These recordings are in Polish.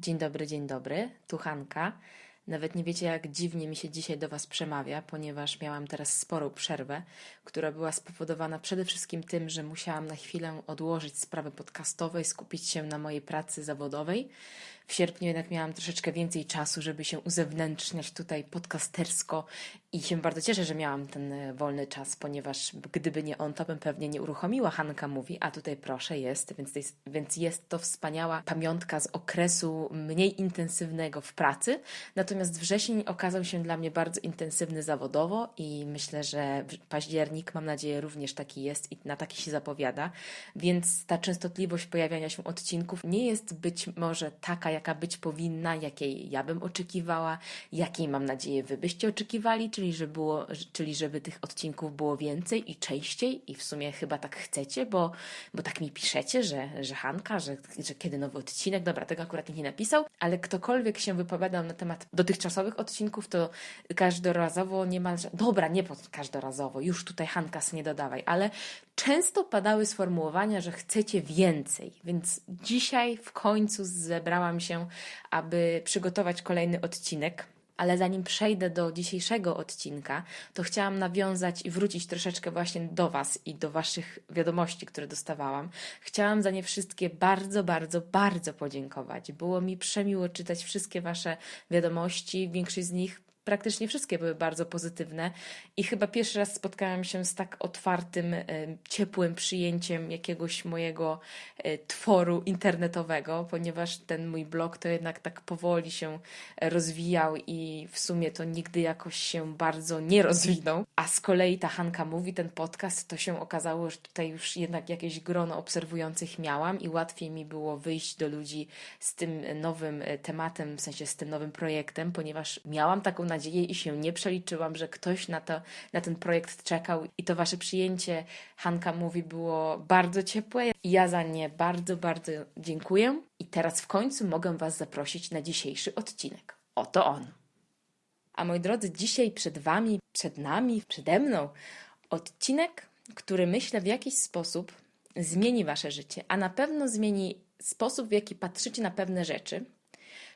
Dzień dobry, dzień dobry. Tu Hanka. Nawet nie wiecie, jak dziwnie mi się dzisiaj do Was przemawia, ponieważ miałam teraz sporą przerwę, która była spowodowana przede wszystkim tym, że musiałam na chwilę odłożyć sprawy podcastowej, skupić się na mojej pracy zawodowej. W sierpniu jednak miałam troszeczkę więcej czasu, żeby się uzewnętrzniać tutaj podcastersko i się bardzo cieszę, że miałam ten e, wolny czas, ponieważ gdyby nie on, to bym pewnie nie uruchomiła Hanka Mówi, a tutaj proszę jest, więc, to jest, więc jest to wspaniała pamiątka z okresu mniej intensywnego w pracy. Natomiast wrzesień okazał się dla mnie bardzo intensywny zawodowo i myślę, że październik, mam nadzieję, również taki jest i na taki się zapowiada. Więc ta częstotliwość pojawiania się odcinków nie jest być może taka, jaka być powinna, jakiej ja bym oczekiwała, jakiej mam nadzieję wy byście oczekiwali, czyli, że było, czyli żeby tych odcinków było więcej i częściej i w sumie chyba tak chcecie, bo, bo tak mi piszecie, że, że Hanka, że, że kiedy nowy odcinek, dobra, tego akurat nikt nie napisał, ale ktokolwiek się wypowiadał na temat dotychczasowych odcinków, to każdorazowo niemalże, dobra, nie każdorazowo, już tutaj Hanka nie dodawaj, ale często padały sformułowania, że chcecie więcej, więc dzisiaj w końcu zebrałam się, aby przygotować kolejny odcinek. Ale zanim przejdę do dzisiejszego odcinka, to chciałam nawiązać i wrócić troszeczkę właśnie do Was i do Waszych wiadomości, które dostawałam. Chciałam za nie wszystkie bardzo, bardzo, bardzo podziękować. Było mi przemiło czytać wszystkie Wasze wiadomości. Większość z nich praktycznie wszystkie były bardzo pozytywne i chyba pierwszy raz spotkałam się z tak otwartym, e, ciepłym przyjęciem jakiegoś mojego e, tworu internetowego, ponieważ ten mój blog to jednak tak powoli się rozwijał i w sumie to nigdy jakoś się bardzo nie rozwinął. A z kolei ta Hanka mówi, ten podcast, to się okazało, że tutaj już jednak jakieś grono obserwujących miałam i łatwiej mi było wyjść do ludzi z tym nowym e, tematem, w sensie z tym nowym projektem, ponieważ miałam taką nadzieję, nadzieję i się nie przeliczyłam, że ktoś na, to, na ten projekt czekał i to wasze przyjęcie, Hanka mówi, było bardzo ciepłe ja za nie bardzo, bardzo dziękuję. I teraz w końcu mogę was zaprosić na dzisiejszy odcinek. Oto on. A moi drodzy, dzisiaj przed wami, przed nami, przede mną odcinek, który myślę w jakiś sposób zmieni wasze życie, a na pewno zmieni sposób, w jaki patrzycie na pewne rzeczy,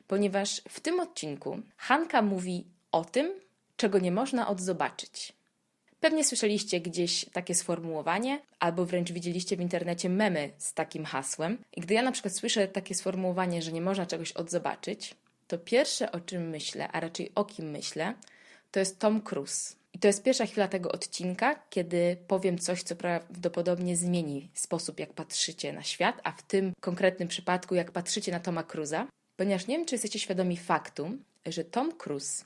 ponieważ w tym odcinku Hanka mówi o tym, czego nie można odzobaczyć. Pewnie słyszeliście gdzieś takie sformułowanie, albo wręcz widzieliście w internecie memy z takim hasłem. I gdy ja na przykład słyszę takie sformułowanie, że nie można czegoś odzobaczyć, to pierwsze o czym myślę, a raczej o kim myślę, to jest Tom Cruise. I to jest pierwsza chwila tego odcinka, kiedy powiem coś, co prawdopodobnie zmieni sposób, jak patrzycie na świat, a w tym konkretnym przypadku, jak patrzycie na Toma Cruza. Ponieważ nie wiem, czy jesteście świadomi faktu, że Tom Cruise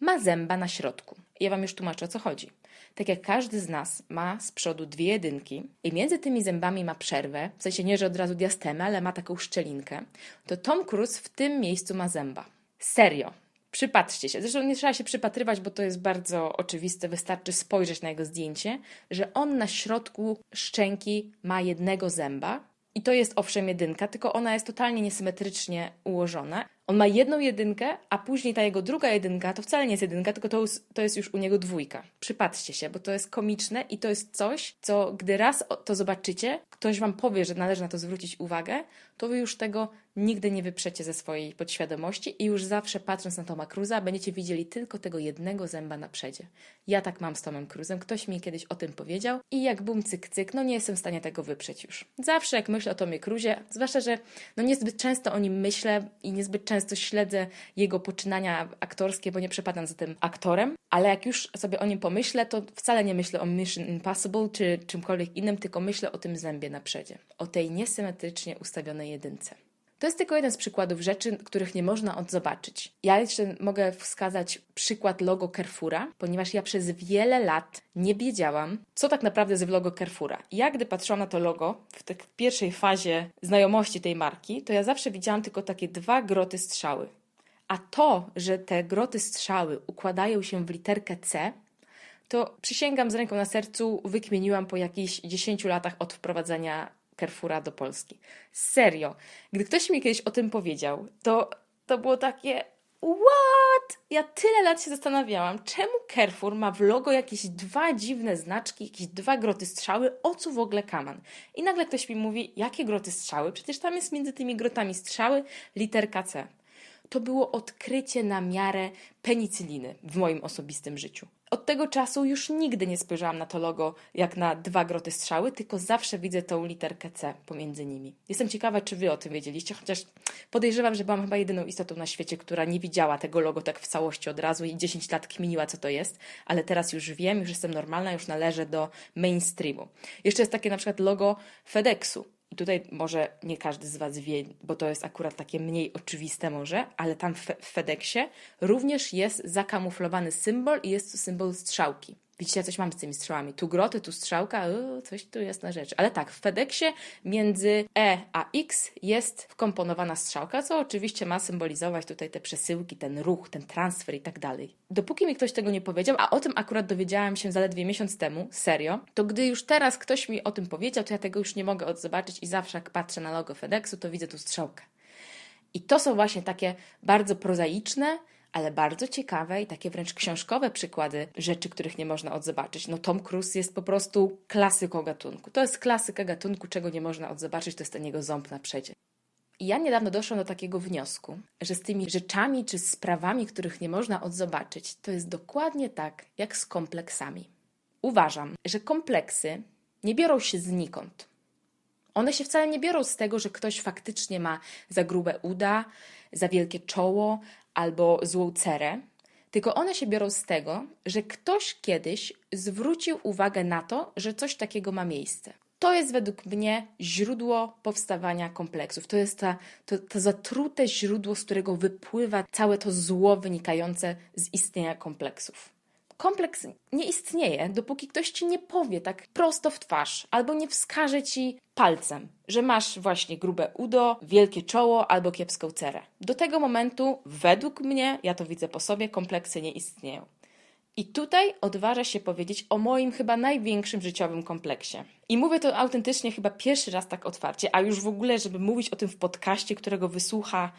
ma zęba na środku. Ja Wam już tłumaczę, o co chodzi. Tak jak każdy z nas ma z przodu dwie jedynki i między tymi zębami ma przerwę, w sensie nie, że od razu diastemę, ale ma taką szczelinkę, to Tom Cruise w tym miejscu ma zęba. Serio. Przypatrzcie się. Zresztą nie trzeba się przypatrywać, bo to jest bardzo oczywiste. Wystarczy spojrzeć na jego zdjęcie, że on na środku szczęki ma jednego zęba. I to jest owszem jedynka, tylko ona jest totalnie niesymetrycznie ułożona on ma jedną jedynkę, a później ta jego druga jedynka to wcale nie jest jedynka, tylko to, to jest już u niego dwójka. Przypatrzcie się, bo to jest komiczne i to jest coś, co gdy raz to zobaczycie, ktoś wam powie, że należy na to zwrócić uwagę, to wy już tego nigdy nie wyprzecie ze swojej podświadomości i już zawsze patrząc na Toma Cruza będziecie widzieli tylko tego jednego zęba na przedzie. Ja tak mam z Tomem Cruzem, ktoś mi kiedyś o tym powiedział i jak bum cyk cyk, no nie jestem w stanie tego wyprzeć już. Zawsze jak myślę o Tomie Cruzie, zwłaszcza, że no niezbyt często o nim myślę i niezbyt często śledzę jego poczynania aktorskie, bo nie przepadam za tym aktorem, ale jak już sobie o nim pomyślę, to wcale nie myślę o Mission Impossible czy czymkolwiek innym, tylko myślę o tym zębie na przedzie, o tej niesymetrycznie ustawionej jedynce. To jest tylko jeden z przykładów rzeczy, których nie można odzobaczyć. Ja jeszcze mogę wskazać przykład logo Carrefoura, ponieważ ja przez wiele lat nie wiedziałam, co tak naprawdę jest w logo Carrefoura. Ja, gdy patrzyłam na to logo w tej pierwszej fazie znajomości tej marki, to ja zawsze widziałam tylko takie dwa groty strzały. A to, że te groty strzały układają się w literkę C, to przysięgam z ręką na sercu, wykmieniłam po jakichś 10 latach od wprowadzenia Carrefoura do Polski. Serio. Gdy ktoś mi kiedyś o tym powiedział, to, to było takie What? Ja tyle lat się zastanawiałam, czemu Carrefour ma w logo jakieś dwa dziwne znaczki, jakieś dwa groty strzały, o co w ogóle kaman? I nagle ktoś mi mówi, jakie groty strzały? Przecież tam jest między tymi grotami strzały literka C. To było odkrycie na miarę penicyliny w moim osobistym życiu. Od tego czasu już nigdy nie spojrzałam na to logo jak na dwa groty strzały, tylko zawsze widzę tą literkę C pomiędzy nimi. Jestem ciekawa, czy wy o tym wiedzieliście, chociaż podejrzewam, że byłam chyba jedyną istotą na świecie, która nie widziała tego logo tak w całości od razu i 10 lat kminiła, co to jest, ale teraz już wiem, już jestem normalna, już należę do mainstreamu. Jeszcze jest takie na przykład logo FedExu. I tutaj może nie każdy z Was wie, bo to jest akurat takie mniej oczywiste może, ale tam w FedExie również jest zakamuflowany symbol i jest to symbol strzałki. Widzicie, coś mam z tymi strzałami. Tu groty, tu strzałka, coś tu jest na rzecz. Ale tak, w FedExie między E a X jest wkomponowana strzałka, co oczywiście ma symbolizować tutaj te przesyłki, ten ruch, ten transfer i tak dalej. Dopóki mi ktoś tego nie powiedział, a o tym akurat dowiedziałam się zaledwie miesiąc temu, serio, to gdy już teraz ktoś mi o tym powiedział, to ja tego już nie mogę odzobaczyć i zawsze jak patrzę na logo FedExu, to widzę tu strzałkę. I to są właśnie takie bardzo prozaiczne, ale bardzo ciekawe i takie wręcz książkowe przykłady rzeczy, których nie można odzobaczyć. No Tom Cruise jest po prostu klasyką gatunku. To jest klasyka gatunku, czego nie można odzobaczyć, to jest ten jego ząb na przedzie. I ja niedawno doszłam do takiego wniosku, że z tymi rzeczami czy sprawami, których nie można odzobaczyć, to jest dokładnie tak, jak z kompleksami. Uważam, że kompleksy nie biorą się znikąd. One się wcale nie biorą z tego, że ktoś faktycznie ma za grube uda, za wielkie czoło albo złą cerę, tylko one się biorą z tego, że ktoś kiedyś zwrócił uwagę na to, że coś takiego ma miejsce. To jest według mnie źródło powstawania kompleksów. To jest ta, to, to zatrute źródło, z którego wypływa całe to zło wynikające z istnienia kompleksów. Kompleks nie istnieje, dopóki ktoś ci nie powie tak prosto w twarz, albo nie wskaże ci palcem, że masz właśnie grube udo, wielkie czoło albo kiepską cerę. Do tego momentu, według mnie, ja to widzę po sobie, kompleksy nie istnieją. I tutaj odważę się powiedzieć o moim chyba największym życiowym kompleksie. I mówię to autentycznie chyba pierwszy raz tak otwarcie, a już w ogóle, żeby mówić o tym w podcaście, którego wysłucha,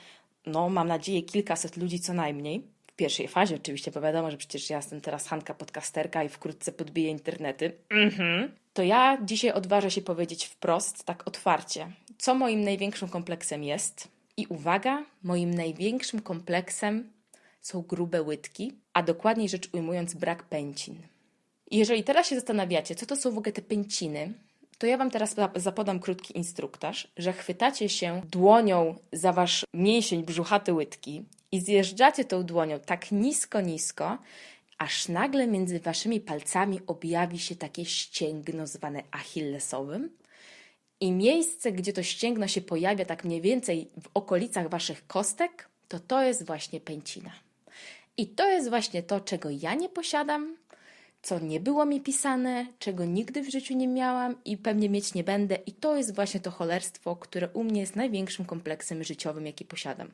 no mam nadzieję, kilkaset ludzi co najmniej pierwszej fazie oczywiście, bo wiadomo, że przecież ja jestem teraz Hanka podcasterka i wkrótce podbiję internety. Mhm. To ja dzisiaj odważę się powiedzieć wprost, tak otwarcie, co moim największym kompleksem jest. I uwaga, moim największym kompleksem są grube łydki, a dokładniej rzecz ujmując brak pęcin. Jeżeli teraz się zastanawiacie, co to są w ogóle te pęciny, to ja Wam teraz zapodam krótki instruktaż, że chwytacie się dłonią za Wasz mięsień brzuchaty łydki i zjeżdżacie tą dłonią tak nisko, nisko, aż nagle między waszymi palcami objawi się takie ścięgno zwane achillesowym. I miejsce, gdzie to ścięgno się pojawia, tak mniej więcej w okolicach waszych kostek, to to jest właśnie pęcina. I to jest właśnie to, czego ja nie posiadam, co nie było mi pisane, czego nigdy w życiu nie miałam i pewnie mieć nie będę. I to jest właśnie to cholerstwo, które u mnie jest największym kompleksem życiowym, jaki posiadam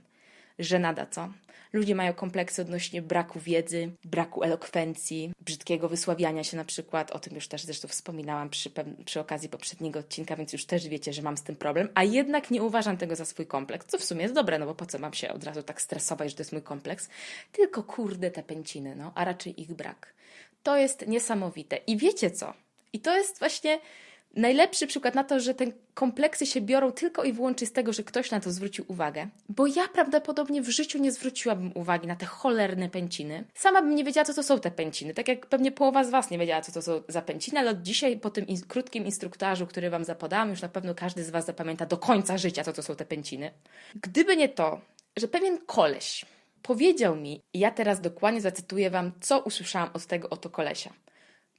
że nada co? Ludzie mają kompleksy odnośnie braku wiedzy, braku elokwencji, brzydkiego wysławiania się na przykład. O tym już też zresztą wspominałam przy, przy okazji poprzedniego odcinka, więc już też wiecie, że mam z tym problem. A jednak nie uważam tego za swój kompleks, co w sumie jest dobre, no bo po co mam się od razu tak stresować, że to jest mój kompleks? Tylko kurde te pęciny, no, a raczej ich brak. To jest niesamowite. I wiecie co? I to jest właśnie najlepszy przykład na to, że te kompleksy się biorą tylko i wyłącznie z tego, że ktoś na to zwrócił uwagę. Bo ja prawdopodobnie w życiu nie zwróciłabym uwagi na te cholerne pęciny. Sama bym nie wiedziała, co to są te pęciny. Tak jak pewnie połowa z Was nie wiedziała, co to są za pęciny, ale od dzisiaj po tym in krótkim instruktażu, który Wam zapodałam, już na pewno każdy z Was zapamięta do końca życia, co to są te pęciny. Gdyby nie to, że pewien koleś powiedział mi, ja teraz dokładnie zacytuję Wam, co usłyszałam od tego oto kolesia.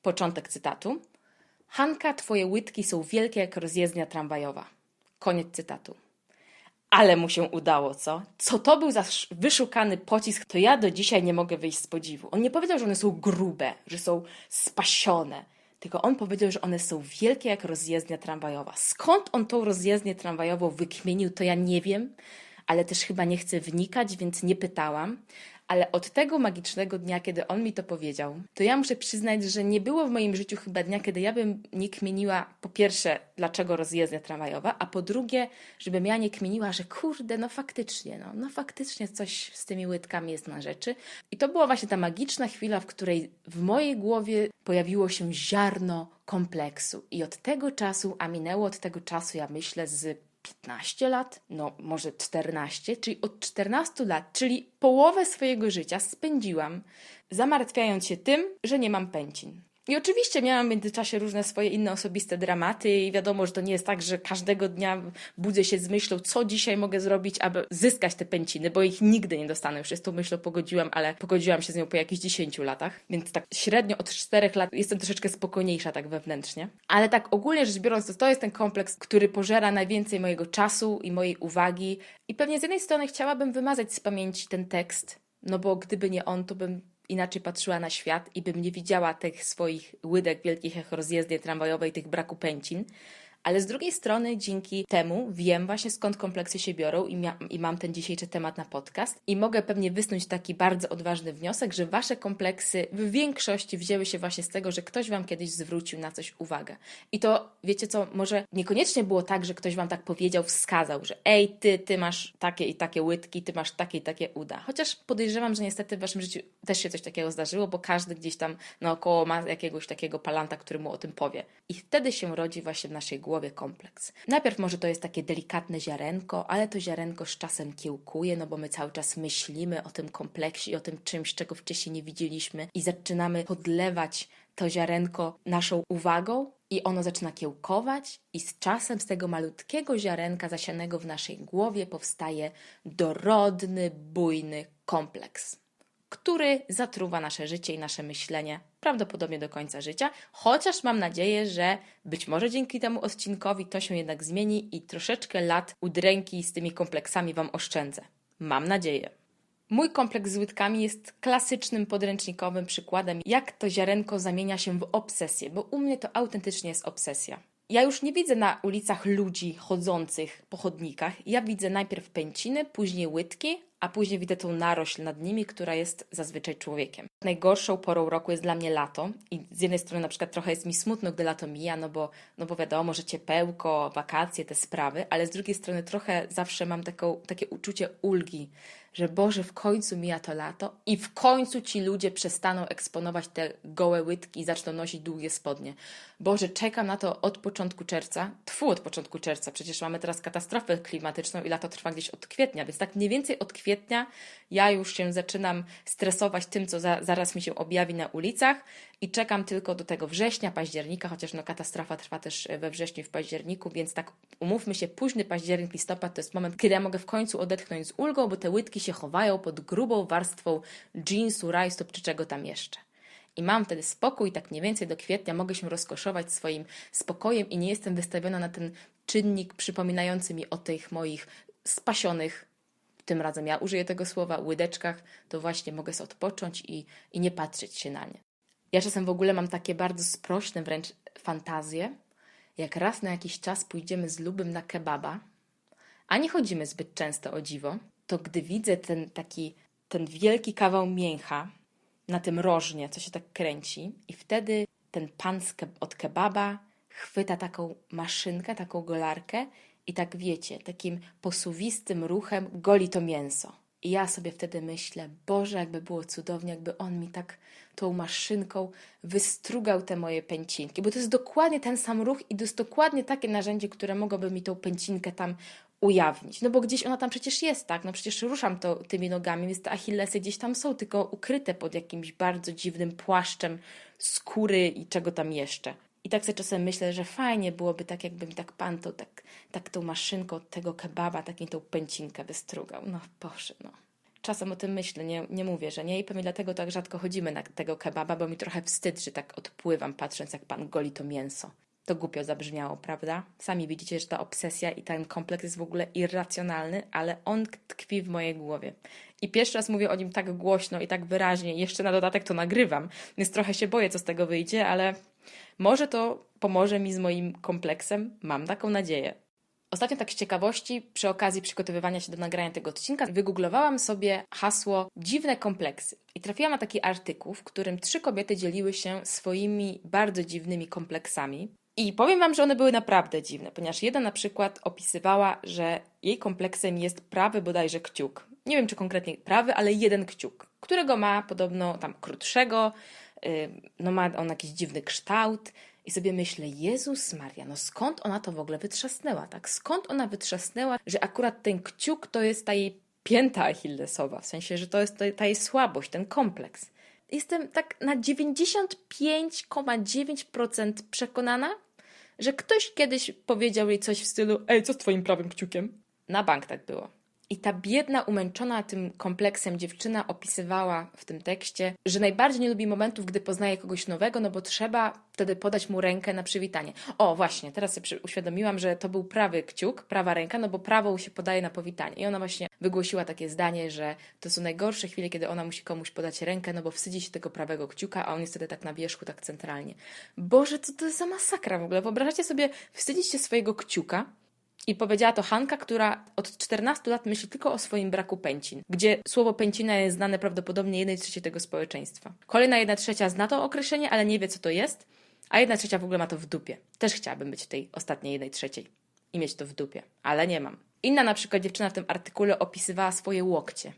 Początek cytatu. Hanka, twoje łydki są wielkie jak rozjezdnia tramwajowa. Koniec cytatu. Ale mu się udało, co? Co to był za wyszukany pocisk, to ja do dzisiaj nie mogę wyjść z podziwu. On nie powiedział, że one są grube, że są spasione, tylko on powiedział, że one są wielkie jak rozjezdnia tramwajowa. Skąd on tą rozjezdnię tramwajową wykmienił, to ja nie wiem, ale też chyba nie chcę wnikać, więc nie pytałam. Ale od tego magicznego dnia, kiedy on mi to powiedział, to ja muszę przyznać, że nie było w moim życiu chyba dnia, kiedy ja bym nie kmieniła, po pierwsze, dlaczego rozjezdnia tramwajowa, a po drugie, żebym ja nie kmieniła, że kurde, no faktycznie, no, no faktycznie coś z tymi łydkami jest na rzeczy. I to była właśnie ta magiczna chwila, w której w mojej głowie pojawiło się ziarno kompleksu. I od tego czasu, a minęło od tego czasu, ja myślę, z 15 lat, no może 14, czyli od 14 lat, czyli połowę swojego życia spędziłam zamartwiając się tym, że nie mam pęcin. I oczywiście miałam w międzyczasie różne swoje inne osobiste dramaty i wiadomo, że to nie jest tak, że każdego dnia budzę się z myślą, co dzisiaj mogę zrobić, aby zyskać te pęciny, bo ich nigdy nie dostanę. Już z tą myślą pogodziłam, ale pogodziłam się z nią po jakichś 10 latach, więc tak średnio od 4 lat jestem troszeczkę spokojniejsza tak wewnętrznie. Ale tak ogólnie rzecz biorąc, to, to jest ten kompleks, który pożera najwięcej mojego czasu i mojej uwagi i pewnie z jednej strony chciałabym wymazać z pamięci ten tekst, no bo gdyby nie on, to bym inaczej patrzyła na świat i bym nie widziała tych swoich łydek wielkich jak rozjezdnie tramwajowej, tych braku pęcin, ale z drugiej strony, dzięki temu wiem właśnie skąd kompleksy się biorą i, i, mam ten dzisiejszy temat na podcast. I mogę pewnie wysnuć taki bardzo odważny wniosek, że wasze kompleksy w większości wzięły się właśnie z tego, że ktoś wam kiedyś zwrócił na coś uwagę. I to wiecie co, może niekoniecznie było tak, że ktoś wam tak powiedział, wskazał, że ej, ty, ty masz takie i takie łydki, ty masz takie i takie uda. Chociaż podejrzewam, że niestety w waszym życiu też się coś takiego zdarzyło, bo każdy gdzieś tam naokoło ma jakiegoś takiego palanta, który mu o tym powie. I wtedy się rodzi właśnie w naszej głowie głowie kompleks. Najpierw może to jest takie delikatne ziarenko, ale to ziarenko z czasem kiełkuje, no bo my cały czas myślimy o tym kompleksie i o tym czymś, czego wcześniej nie widzieliśmy i zaczynamy podlewać to ziarenko naszą uwagą i ono zaczyna kiełkować i z czasem z tego malutkiego ziarenka zasianego w naszej głowie powstaje dorodny, bujny kompleks który zatruwa nasze życie i nasze myślenie prawdopodobnie do końca życia, chociaż mam nadzieję, że być może dzięki temu odcinkowi to się jednak zmieni i troszeczkę lat udręki z tymi kompleksami Wam oszczędzę. Mam nadzieję. Mój kompleks z łydkami jest klasycznym podręcznikowym przykładem, jak to ziarenko zamienia się w obsesję, bo u mnie to autentycznie jest obsesja. Ja już nie widzę na ulicach ludzi chodzących po chodnikach. Ja widzę najpierw pęciny, później łydki, a później widzę tą narośl nad nimi, która jest zazwyczaj człowiekiem. Najgorszą porą roku jest dla mnie lato i z jednej strony na przykład trochę jest mi smutno, gdy lato mija, no bo, no bo wiadomo, że ciepełko, wakacje, te sprawy, ale z drugiej strony trochę zawsze mam taką, takie uczucie ulgi, że Boże, w końcu mija to lato i w końcu ci ludzie przestaną eksponować te gołe łydki i zaczną nosić długie spodnie. Boże, czekam na to od początku czerwca. Tfu, od początku czerwca. Przecież mamy teraz katastrofę klimatyczną i lato trwa gdzieś od kwietnia, więc tak mniej więcej od kwietnia ja już się zaczynam stresować tym, co za, zaraz mi się objawi na ulicach i czekam tylko do tego września, października, chociaż no katastrofa trwa też we wrześniu i w październiku, więc tak umówmy się, późny październik, listopad to jest moment, kiedy ja mogę w końcu odetchnąć z ulgą, bo te łydki się chowają pod grubą warstwą jeansu, rajstop czy czego tam jeszcze. I mam wtedy spokój, tak mniej więcej do kwietnia mogę się rozkoszować swoim spokojem i nie jestem wystawiona na ten czynnik przypominający mi o tych moich spasionych, tym razem ja użyję tego słowa, łydeczkach, to właśnie mogę sobie odpocząć i, i nie patrzeć się na nie. Ja czasem w ogóle mam takie bardzo sprośne wręcz fantazje, jak raz na jakiś czas pójdziemy z lubym na kebaba, a nie chodzimy zbyt często o dziwo, to gdy widzę ten taki, ten wielki kawał mięcha na tym rożnie, co się tak kręci, i wtedy ten pan od kebaba chwyta taką maszynkę, taką golarkę i tak wiecie, takim posuwistym ruchem goli to mięso. I ja sobie wtedy myślę, Boże, jakby było cudownie, jakby on mi tak tą maszynką wystrugał te moje pęcinki, bo to jest dokładnie ten sam ruch i to jest dokładnie takie narzędzie, które mogłoby mi tą pęcinkę tam ujawnić. No bo gdzieś ona tam przecież jest, tak? No przecież ruszam to tymi nogami, więc te achillesy gdzieś tam są, tylko ukryte pod jakimś bardzo dziwnym płaszczem skóry i czego tam jeszcze. I tak sobie czasem myślę, że fajnie byłoby tak, jakby mi tak pan to, tak, tak tą maszynką tego kebaba, taką tą pęcinkę wystrugał. No Boże, no. Czasem o tym myślę, nie, nie mówię, że nie i pewnie dlatego tak rzadko chodzimy na tego kebaba, bo mi trochę wstyd, że tak odpływam patrząc jak pan goli to mięso. To głupio zabrzmiało, prawda? Sami widzicie, że ta obsesja i ten kompleks jest w ogóle irracjonalny, ale on tkwi w mojej głowie. I pierwszy raz mówię o nim tak głośno i tak wyraźnie, jeszcze na dodatek to nagrywam, więc trochę się boję, co z tego wyjdzie, ale może to pomoże mi z moim kompleksem, mam taką nadzieję. Ostatnio tak z ciekawości, przy okazji przygotowywania się do nagrania tego odcinka, wygooglowałam sobie hasło dziwne kompleksy. I trafiłam na taki artykuł, w którym trzy kobiety dzieliły się swoimi bardzo dziwnymi kompleksami. I powiem Wam, że one były naprawdę dziwne, ponieważ jedna na przykład opisywała, że jej kompleksem jest prawy bodajże kciuk. Nie wiem, czy konkretnie prawy, ale jeden kciuk, którego ma podobno tam krótszego, no ma on jakiś dziwny kształt. I sobie myślę, Jezus Maria, no skąd ona to w ogóle wytrzasnęła, tak? Skąd ona wytrzasnęła, że akurat ten kciuk to jest ta jej pięta achillesowa, w sensie, że to jest ta jej słabość, ten kompleks. Jestem tak na 95,9% przekonana, że ktoś kiedyś powiedział jej coś w stylu: Ej, co z twoim prawym kciukiem? Na bank tak było. I ta biedna, umęczona tym kompleksem dziewczyna opisywała w tym tekście, że najbardziej nie lubi momentów, gdy poznaje kogoś nowego, no bo trzeba wtedy podać mu rękę na przywitanie. O, właśnie, teraz sobie uświadomiłam, że to był prawy kciuk, prawa ręka, no bo prawą się podaje na powitanie. I ona właśnie wygłosiła takie zdanie, że to są najgorsze chwile, kiedy ona musi komuś podać rękę, no bo wstydzi się tego prawego kciuka, a on jest wtedy tak na wierzchu, tak centralnie. Boże, co to jest za masakra w ogóle? Wyobrażacie sobie wstydzić się swojego kciuka, i powiedziała to Hanka, która od 14 lat myśli tylko o swoim braku pęcin, gdzie słowo pęcina jest znane prawdopodobnie jednej trzeciej tego społeczeństwa. Kolejna jedna trzecia zna to określenie, ale nie wie, co to jest, a jedna trzecia w ogóle ma to w dupie. Też chciałabym być w tej ostatniej jednej trzeciej i mieć to w dupie, ale nie mam. Inna na przykład dziewczyna w tym artykule opisywała swoje łokcie.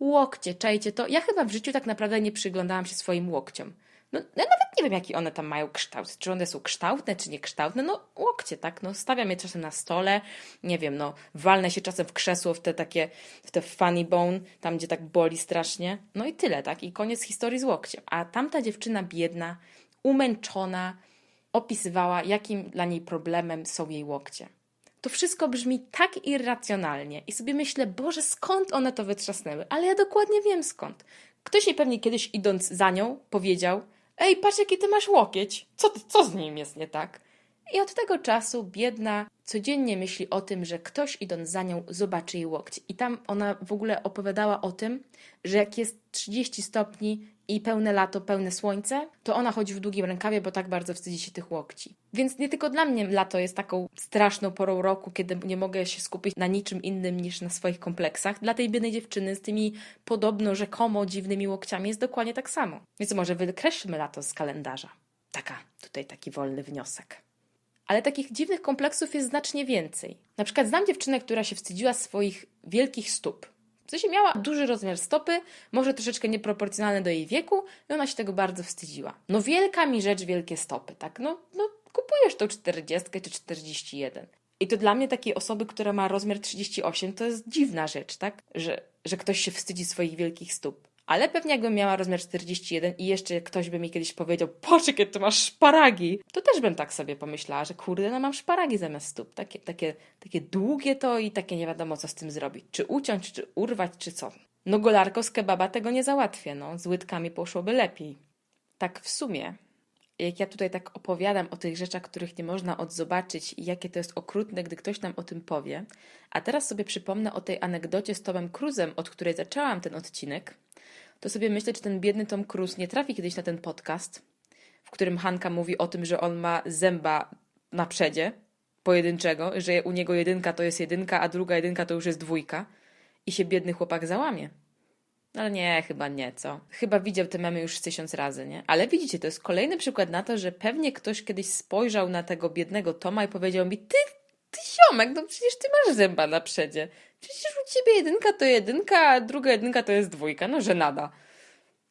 Łokcie, czajcie to? Ja chyba w życiu tak naprawdę nie przyglądałam się swoim łokciom. No, ja nawet nie wiem, jaki one tam mają kształt. Czy one są kształtne, czy niekształtne? No, łokcie, tak? No, stawiam je czasem na stole, nie wiem, no, walnę się czasem w krzesło, w te takie, w te funny bone, tam, gdzie tak boli strasznie. No i tyle, tak? I koniec historii z łokciem. A tamta dziewczyna biedna, umęczona, opisywała, jakim dla niej problemem są jej łokcie. To wszystko brzmi tak irracjonalnie i sobie myślę, Boże, skąd one to wytrzasnęły? Ale ja dokładnie wiem skąd. Ktoś jej pewnie kiedyś idąc za nią powiedział, Ej, patrz jaki ty masz łokieć. Co, co z nim jest nie tak? I od tego czasu biedna codziennie myśli o tym, że ktoś idąc za nią zobaczy jej łokcie. I tam ona w ogóle opowiadała o tym, że jak jest 30 stopni i pełne lato, pełne słońce, to ona chodzi w długim rękawie, bo tak bardzo wstydzi się tych łokci. Więc nie tylko dla mnie lato jest taką straszną porą roku, kiedy nie mogę się skupić na niczym innym niż na swoich kompleksach. Dla tej biednej dziewczyny z tymi podobno rzekomo dziwnymi łokciami jest dokładnie tak samo. Więc może wykreślmy lato z kalendarza. Taka, tutaj taki wolny wniosek. Ale takich dziwnych kompleksów jest znacznie więcej. Na przykład znam dziewczynę, która się wstydziła swoich wielkich stóp. W sensie miała duży rozmiar stopy, może troszeczkę nieproporcjonalny do jej wieku i ona się tego bardzo wstydziła. No wielka mi rzecz wielkie stopy, tak? No, no kupujesz tą 40 czy 41. I to dla mnie takiej osoby, która ma rozmiar 38, to jest dziwna rzecz, tak? Że, że ktoś się wstydzi swoich wielkich stóp. Ale pewnie jakbym miała rozmiar 41 i jeszcze ktoś by mi kiedyś powiedział, poczekaj, ty masz szparagi, to też bym tak sobie pomyślała, że kurde, no mam szparagi zamiast stóp. Takie, takie, takie długie to i takie nie wiadomo, co z tym zrobić. Czy uciąć, czy urwać, czy co. No golarko z kebaba tego nie załatwię, no. Z łydkami poszłoby lepiej. Tak w sumie, jak ja tutaj tak opowiadam o tych rzeczach, których nie można odzobaczyć i jakie to jest okrutne, gdy ktoś nam o tym powie, a teraz sobie przypomnę o tej anegdocie z Tomem Cruzem, od której zaczęłam ten odcinek, to sobie myślę, czy ten biedny Tom Cruise nie trafi kiedyś na ten podcast, w którym Hanka mówi o tym, że on ma zęba na przedzie pojedynczego, że u niego jedynka to jest jedynka, a druga jedynka to już jest dwójka i się biedny chłopak załamie. Ale nie, chyba nie, co? Chyba widział te memy już tysiąc razy, nie? Ale widzicie, to jest kolejny przykład na to, że pewnie ktoś kiedyś spojrzał na tego biednego Toma i powiedział mi, ty, ty ziomek, no przecież ty masz zęba na przedzie. Przecież u ciebie jedynka to jedynka, a druga jedynka to jest dwójka. No, że nada.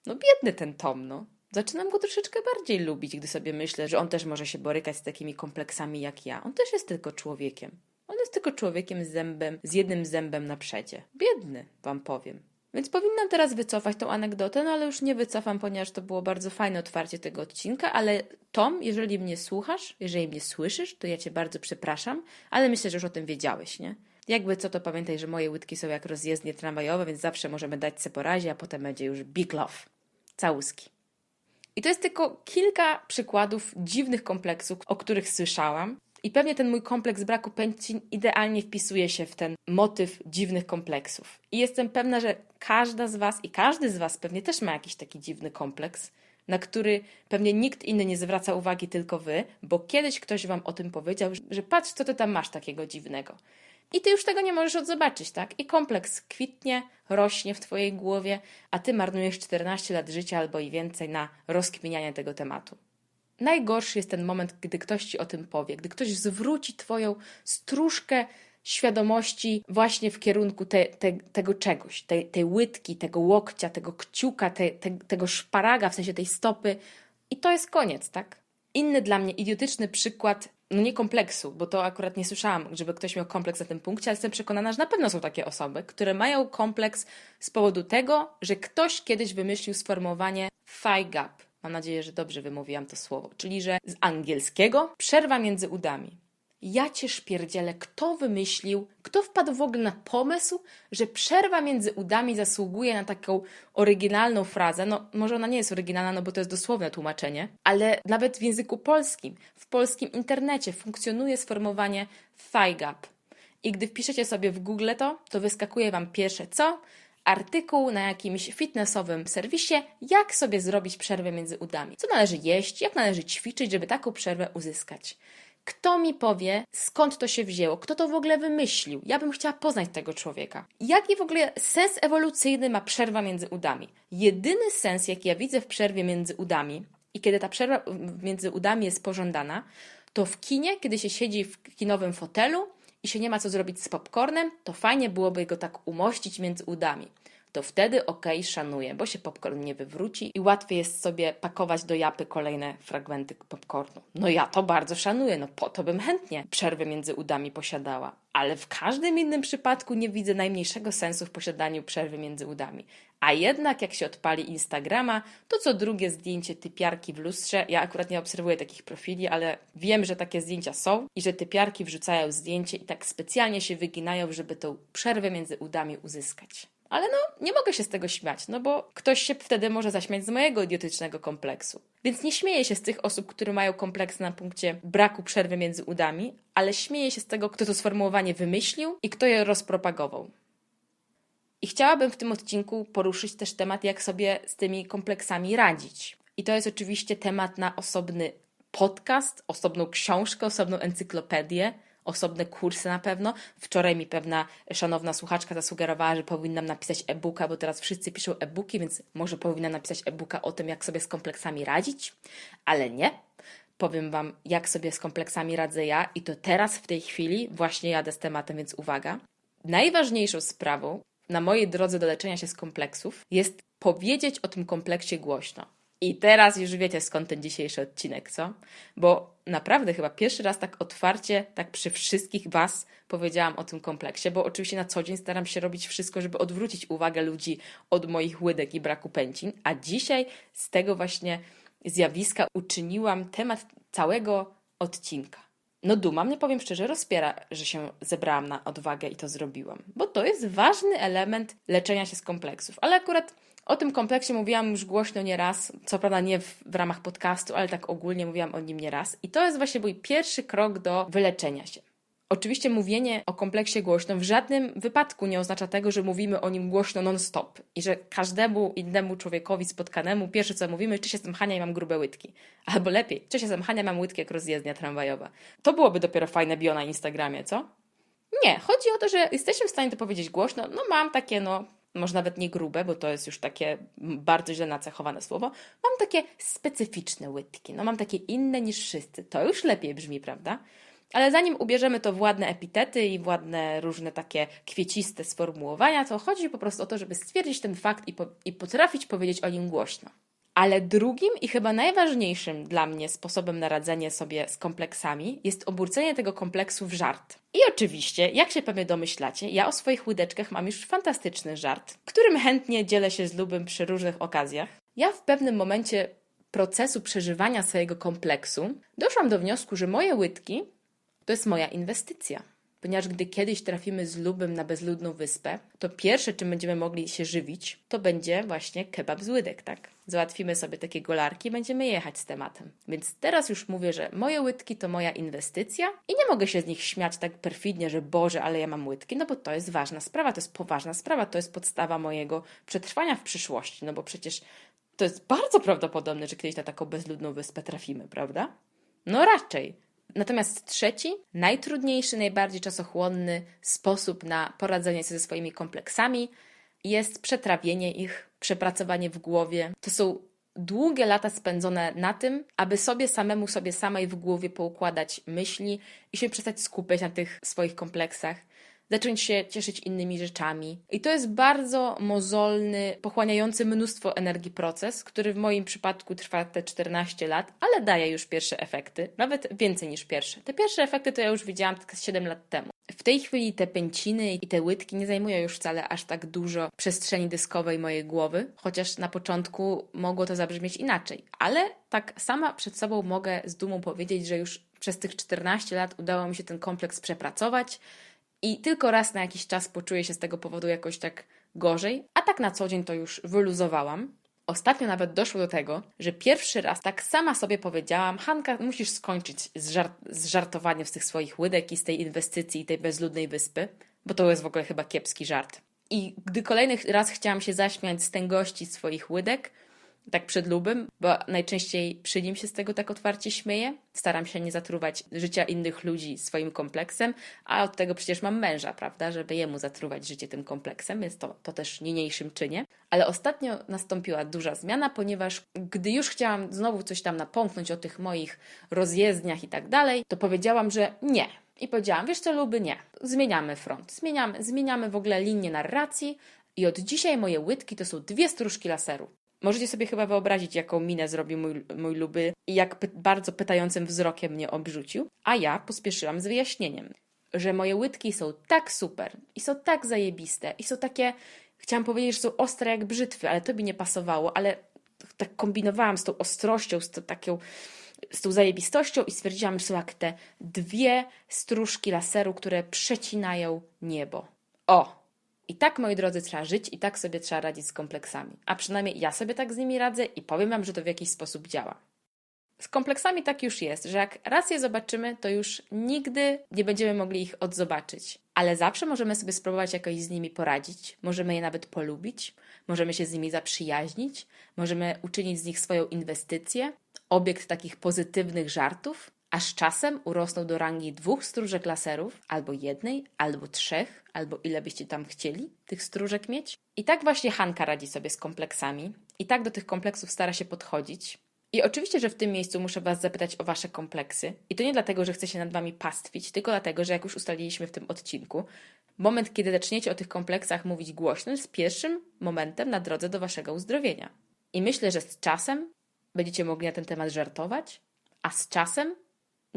No biedny ten Tom, no. Zaczynam go troszeczkę bardziej lubić, gdy sobie myślę, że on też może się borykać z takimi kompleksami jak ja. On też jest tylko człowiekiem. On jest tylko człowiekiem z zębem, z jednym zębem na przedzie. Biedny, wam powiem. Więc powinnam teraz wycofać tą anegdotę, no ale już nie wycofam, ponieważ to było bardzo fajne otwarcie tego odcinka, ale Tom, jeżeli mnie słuchasz, jeżeli mnie słyszysz, to ja cię bardzo przepraszam, ale myślę, że już o tym wiedziałeś, nie? Jakby co, to pamiętaj, że moje łydki są jak rozjezdnie tramwajowe, więc zawsze możemy dać se porazie, a potem będzie już big love. Całuski. I to jest tylko kilka przykładów dziwnych kompleksów, o których słyszałam. I pewnie ten mój kompleks braku pęcin idealnie wpisuje się w ten motyw dziwnych kompleksów. I jestem pewna, że każda z Was i każdy z Was pewnie też ma jakiś taki dziwny kompleks, na który pewnie nikt inny nie zwraca uwagi, tylko wy, bo kiedyś ktoś wam o tym powiedział, że patrz, co ty tam masz takiego dziwnego. I ty już tego nie możesz odzobaczyć, tak? I kompleks kwitnie, rośnie w twojej głowie, a ty marnujesz 14 lat życia albo i więcej na rozkminianie tego tematu. Najgorszy jest ten moment, gdy ktoś ci o tym powie, gdy ktoś zwróci twoją stróżkę świadomości właśnie w kierunku te, te, tego czegoś, tej, tej łydki, tego łokcia, tego kciuka, te, te, tego szparaga, w sensie tej stopy. I to jest koniec, tak? Inny dla mnie idiotyczny przykład, no nie kompleksu, bo to akurat nie słyszałam, żeby ktoś miał kompleks na tym punkcie, ale jestem przekonana, że na pewno są takie osoby, które mają kompleks z powodu tego, że ktoś kiedyś wymyślił sformułowanie thigh gap. Mam nadzieję, że dobrze wymówiłam to słowo, czyli że z angielskiego przerwa między udami. Ja cię szpierdzielę, kto wymyślił, kto wpadł w ogóle na pomysł, że przerwa między udami zasługuje na taką oryginalną frazę. No, może ona nie jest oryginalna, no bo to jest dosłowne tłumaczenie, ale nawet w języku polskim, w polskim internecie funkcjonuje sformułowanie thigh gap. I gdy wpiszecie sobie w Google to, to wyskakuje wam pierwsze co? Artykuł na jakimś fitnessowym serwisie, jak sobie zrobić przerwę między udami. Co należy jeść, jak należy ćwiczyć, żeby taką przerwę uzyskać. Kto mi powie, skąd to się wzięło? Kto to w ogóle wymyślił? Ja bym chciała poznać tego człowieka. Jaki w ogóle sens ewolucyjny ma przerwa między udami? Jedyny sens, jaki ja widzę w przerwie między udami, i kiedy ta przerwa między udami jest pożądana, to w kinie, kiedy się siedzi w kinowym fotelu i się nie ma co zrobić z popcornem, to fajnie byłoby go tak umościć między udami to wtedy okay, szanuję, bo się popcorn nie wywróci i łatwiej jest sobie pakować do japy kolejne fragmenty popcornu. No ja to bardzo szanuję, no po to bym chętnie przerwę między udami posiadała. Ale w każdym innym przypadku nie widzę najmniejszego sensu w posiadaniu przerwy między udami. A jednak jak się odpali Instagrama, to co drugie zdjęcie typiarki w lustrze, ja akurat nie obserwuję takich profili, ale wiem, że takie zdjęcia są i że typiarki wrzucają zdjęcie i tak specjalnie się wyginają, żeby tą przerwę między udami uzyskać. Ale no, nie mogę się z tego śmiać, no bo ktoś się wtedy może zaśmiać z mojego idiotycznego kompleksu. Więc nie śmieję się z tych osób, które mają kompleks na punkcie braku przerwy między udami, ale śmieję się z tego, kto to sformułowanie wymyślił i kto je rozpropagował. I chciałabym w tym odcinku poruszyć też temat, jak sobie z tymi kompleksami radzić. I to jest oczywiście temat na osobny podcast, osobną książkę, osobną encyklopedię, osobne kursy na pewno. Wczoraj mi pewna szanowna słuchaczka zasugerowała, że powinnam napisać e-booka, bo teraz wszyscy piszą e-booki, więc może powinnam napisać e-booka o tym, jak sobie z kompleksami radzić, ale nie. Powiem Wam, jak sobie z kompleksami radzę ja, i to teraz, w tej chwili, właśnie jadę z tematem, więc uwaga. Najważniejszą sprawą na mojej drodze do leczenia się z kompleksów jest powiedzieć o tym kompleksie głośno. I teraz już wiecie skąd ten dzisiejszy odcinek, co? Bo naprawdę chyba pierwszy raz tak otwarcie, tak przy wszystkich Was powiedziałam o tym kompleksie, bo oczywiście na co dzień staram się robić wszystko, żeby odwrócić uwagę ludzi od moich łydek i braku pęcin, a dzisiaj z tego właśnie zjawiska uczyniłam temat całego odcinka. No duma mnie, powiem szczerze, rozpiera, że się zebrałam na odwagę i to zrobiłam, bo to jest ważny element leczenia się z kompleksów, ale akurat o tym kompleksie mówiłam już głośno nieraz, co prawda nie w, w, ramach podcastu, ale tak ogólnie mówiłam o nim nieraz. I to jest właśnie mój pierwszy krok do wyleczenia się. Oczywiście mówienie o kompleksie głośno w żadnym wypadku nie oznacza tego, że mówimy o nim głośno non-stop i że każdemu innemu człowiekowi spotkanemu pierwsze co mówimy, czy się jestem Hania i mam grube łydki. Albo lepiej, czy się jestem Hania mam łydki jak rozjezdnia tramwajowa. To byłoby dopiero fajne bio na Instagramie, co? Nie, chodzi o to, że jesteśmy w stanie to powiedzieć głośno. No mam takie, no może nawet nie grube, bo to jest już takie bardzo źle nacechowane słowo, mam takie specyficzne łydki, no mam takie inne niż wszyscy. To już lepiej brzmi, prawda? Ale zanim ubierzemy to w ładne epitety i w ładne różne takie kwieciste sformułowania, to chodzi po prostu o to, żeby stwierdzić ten fakt i, po, i potrafić powiedzieć o nim głośno. Ale drugim i chyba najważniejszym dla mnie sposobem na radzenie sobie z kompleksami jest oburcenie tego kompleksu w żart. I oczywiście, jak się pewnie domyślacie, ja o swoich łydeczkach mam już fantastyczny żart, którym chętnie dzielę się z lubym przy różnych okazjach. Ja w pewnym momencie procesu przeżywania swojego kompleksu doszłam do wniosku, że moje łydki to jest moja inwestycja ponieważ gdy kiedyś trafimy z lubem na bezludną wyspę, to pierwsze, czym będziemy mogli się żywić, to będzie właśnie kebab z łydek, tak? Załatwimy sobie takie golarki i będziemy jechać z tematem. Więc teraz już mówię, że moje łydki to moja inwestycja i nie mogę się z nich śmiać tak perfidnie, że Boże, ale ja mam łydki, no bo to jest ważna sprawa, to jest poważna sprawa, to jest podstawa mojego przetrwania w przyszłości, no bo przecież to jest bardzo prawdopodobne, że kiedyś na taką bezludną wyspę trafimy, prawda? No raczej. Natomiast trzeci, najtrudniejszy, najbardziej czasochłonny sposób na poradzenie sobie ze swoimi kompleksami jest przetrawienie ich, przepracowanie w głowie. To są długie lata spędzone na tym, aby sobie samemu, sobie samej w głowie poukładać myśli i się przestać skupiać na tych swoich kompleksach zacząć się cieszyć innymi rzeczami. I to jest bardzo mozolny, pochłaniający mnóstwo energii proces, który w moim przypadku trwa te 14 lat, ale daje już pierwsze efekty, nawet więcej niż pierwsze. Te pierwsze efekty to ja już widziałam tylko 7 lat temu. W tej chwili te pęciny i te łydki nie zajmują już wcale aż tak dużo przestrzeni dyskowej mojej głowy, chociaż na początku mogło to zabrzmieć inaczej. Ale tak sama przed sobą mogę z dumą powiedzieć, że już przez tych 14 lat udało mi się ten kompleks przepracować, i tylko raz na jakiś czas poczuję się z tego powodu jakoś tak gorzej, a tak na co dzień to już wyluzowałam. Ostatnio nawet doszło do tego, że pierwszy raz tak sama sobie powiedziałam: Hanka, musisz skończyć z, żart z żartowaniem z tych swoich łydek i z tej inwestycji i tej bezludnej wyspy, bo to jest w ogóle chyba kiepski żart. I gdy kolejny raz chciałam się zaśmiać z tęgości swoich łydek, tak przed lubem, bo najczęściej przy nim się z tego tak otwarcie śmieję. Staram się nie zatruwać życia innych ludzi swoim kompleksem, a od tego przecież mam męża, prawda, żeby jemu zatruwać życie tym kompleksem, więc to, to też niniejszym czynię. Ale ostatnio nastąpiła duża zmiana, ponieważ gdy już chciałam znowu coś tam napomknąć o tych moich rozjezdniach i tak dalej, to powiedziałam, że nie. I powiedziałam, wiesz co, luby, nie. Zmieniamy front, zmieniamy, zmieniamy w ogóle linię narracji, i od dzisiaj moje łydki to są dwie stróżki laseru. Możecie sobie chyba wyobrazić, jaką minę zrobił mój, mój luby i jak py bardzo pytającym wzrokiem mnie obrzucił, a ja pospieszyłam z wyjaśnieniem, że moje łydki są tak super i są tak zajebiste i są takie, chciałam powiedzieć, że są ostre jak brzytwy, ale to by nie pasowało, ale tak kombinowałam z tą ostrością, z tą taką z tą zajebistością i stwierdziłam, że są jak te dwie stróżki laseru, które przecinają niebo. O, i tak, moi drodzy, trzeba żyć i tak sobie trzeba radzić z kompleksami. A przynajmniej ja sobie tak z nimi radzę i powiem Wam, że to w jakiś sposób działa. Z kompleksami tak już jest, że jak raz je zobaczymy, to już nigdy nie będziemy mogli ich odzobaczyć. Ale zawsze możemy sobie spróbować jakoś z nimi poradzić, możemy je nawet polubić, możemy się z nimi zaprzyjaźnić, możemy uczynić z nich swoją inwestycję, obiekt takich pozytywnych żartów, aż czasem urosną do rangi dwóch stróżek laserów, albo jednej, albo trzech, albo ile byście tam chcieli tych stróżek mieć. I tak właśnie Hanka radzi sobie z kompleksami, i tak do tych kompleksów stara się podchodzić. I oczywiście, że w tym miejscu muszę Was zapytać o Wasze kompleksy. I to nie dlatego, że chcę się nad Wami pastwić, tylko dlatego, że jak już ustaliliśmy w tym odcinku, moment, kiedy zaczniecie o tych kompleksach mówić głośno, jest pierwszym momentem na drodze do Waszego uzdrowienia. I myślę, że z czasem będziecie mogli na ten temat żartować, a z czasem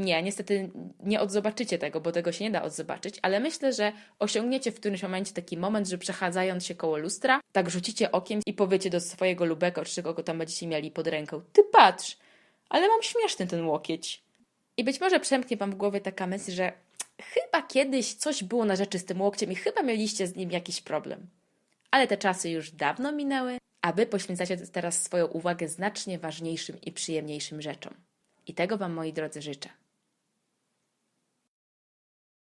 nie, niestety nie odzobaczycie tego, bo tego się nie da odzobaczyć, ale myślę, że osiągniecie w którymś momencie taki moment, że przechadzając się koło lustra, tak rzucicie okiem i powiecie do swojego lubego, czy kogo tam będziecie mieli pod ręką, ty patrz, ale mam śmieszny ten łokieć. I być może przemknie wam w głowie taka myśl, że chyba kiedyś coś było na rzeczy z tym łokciem i chyba mieliście z nim jakiś problem. Ale te czasy już dawno minęły, a wy poświęcacie teraz swoją uwagę znacznie ważniejszym i przyjemniejszym rzeczom. I tego Wam, moi drodzy, życzę.